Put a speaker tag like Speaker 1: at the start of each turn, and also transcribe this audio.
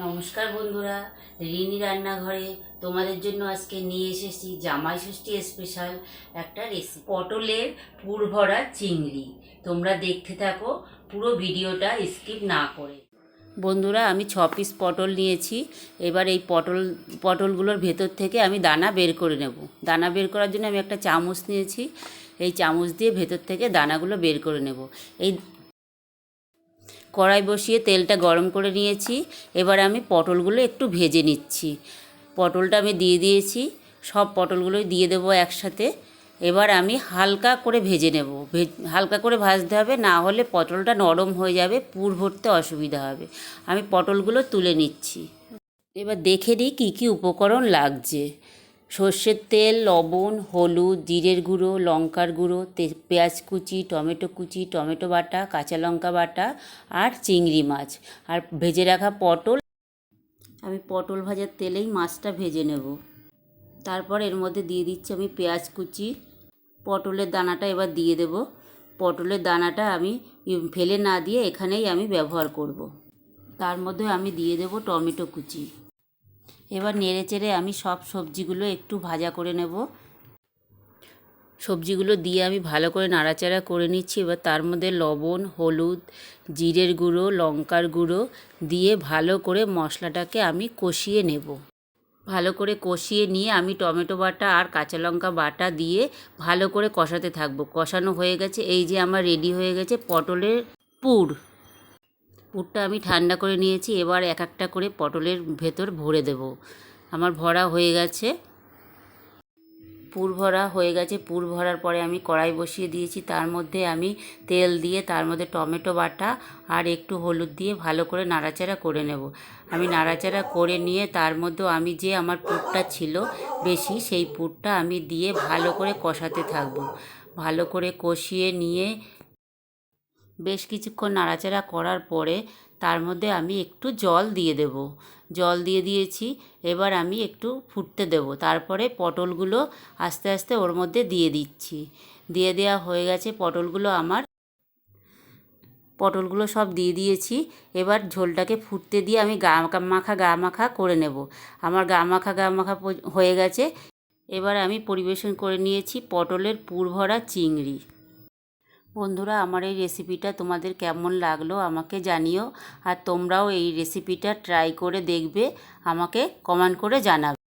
Speaker 1: নমস্কার বন্ধুরা, রিনি রান্নাঘরে তোমাদের জন্য আজকে নিয়ে এসেছি জামাই ষষ্ঠী স্পেশাল একটা রেসিপি পটলের পুর ভরা চিংড়ি। তোমরা দেখতে থাকো, পুরো ভিডিওটা স্কিপ না করে। বন্ধুরা, আমি ছ পিস পটল নিয়েছি, এবার এই পটল, পটলগুলোর ভেতর থেকে আমি দানা বের করে নেব। দানা বের করার জন্য আমি একটা চামচ নিয়েছি, এই চামচ দিয়ে ভেতর থেকে দানাগুলো বের করে নেব। এই কড়াই বসিয়ে তেলটা গরম করে নিয়েছি। এবার আমি পটলগুলো একটু ভেজে নিচ্ছি। পটলটা আমি দিয়ে দিয়েছি। সব পটলগুলোই দিয়ে দেবো একসাথে। এবার আমি হালকা করে ভেজে নেব। হালকা করে ভাজতে হবে, না হলে পটলটা নরম হয়ে যাবে, পুর ভরতে অসুবিধা হবে। আমি পটলগুলো তুলে নিচ্ছি। এবার দেখে নিই কী কী উপকরণ লাগছে। সর্ষের তেল, লবণ, হলুদ, জিরের গুঁড়ো, লঙ্কার গুঁড়ো, তে- পেঁয়াজ কুচি, টমেটো কুচি, টমেটো বাটা, কাঁচা লঙ্কা বাটা আর চিংড়ি মাছ। আর ভেজে রাখা পটল। আমি পটল ভাজার তেলেই মাছটা ভেজে নেব। তারপর এর মধ্যে দিয়ে দিচ্ছি আমি পেঁয়াজ কুচি। পটলের দানাটা এবার দিয়ে দেব। পটলের দানাটা আমি ফেলে না দিয়ে এখানেই আমি ব্যবহার করব। তার মধ্যে আমি দিয়ে দেব টমেটো কুচি। এবার নেড়ে চেড়ে আমি সব সবজিগুলো একটু ভাজা করে নেব। সবজিগুলো দিয়ে আমি ভালো করে নাড়াচাড়া করে নিচ্ছি। এবার তার মধ্যে লবণ, হলুদ, জিরের গুঁড়ো, লঙ্কার গুঁড়ো দিয়ে ভালো করে মশলাটাকে আমি কষিয়ে নেব। ভালো করে কষিয়ে নিয়ে আমি টমেটো বাটা আর কাঁচা লঙ্কা বাটা দিয়ে ভালো করে কষাতে থাকব। কষানো হয়ে গেছে। এই যে আমার রেডি হয়ে গেছে পটলের পুর। পুরটা আমি ঠান্ডা করে নিয়েছি, এবার এক একটা করে পটলের ভেতর ভরে দেব। আমার ভরা হয়ে গেছে। পুর ভরা হয়ে গেছে। পুর ভরার পরে আমি কড়াই বসিয়ে দিয়েছি। তার মধ্যে আমি তেল দিয়ে, তার মধ্যে টমেটো বাটা আর একটু হলুদ দিয়ে ভালো করে নাড়াচাড়া করে নেব। আমি নাড়াচাড়া করে নিয়ে, তার মধ্যে আমি যে আমার পুরটা ছিল বেশি, সেই পুরটা আমি দিয়ে ভালো করে কষাতে থাকব। ভালো করে কষিয়ে নিয়ে বেশ কিছুক্ষণ নাড়াচাড়া করার পরে তার মধ্যে আমি একটু জল দিয়ে দেব। জল দিয়ে দিয়েছি, এবার আমি একটু ফুটতে দেব। তারপরে পটলগুলো আস্তে আস্তে ওর মধ্যে দিয়ে দিচ্ছি। দিয়ে দেওয়া হয়ে গেছে পটলগুলো আমার। পটলগুলো সব দিয়ে দিয়েছি। এবার ঝোলটাকে ফুটতে দিয়ে আমি গা মাখা গা মাখা করে নেব। আমার গা মাখা গা মাখা হয়ে গেছে। এবার আমি পরিবেশন করে নিয়েছি পটলের পুর ভরা চিংড়ি। বন্ধুরা, আমার এই রেসিপিটা তোমাদের কেমন লাগল আমাকে জানিও। আর তোমরাও এই রেসিপিটা ট্রাই করে দেখবে, আমাকে কমেন্ট করে জানাবে।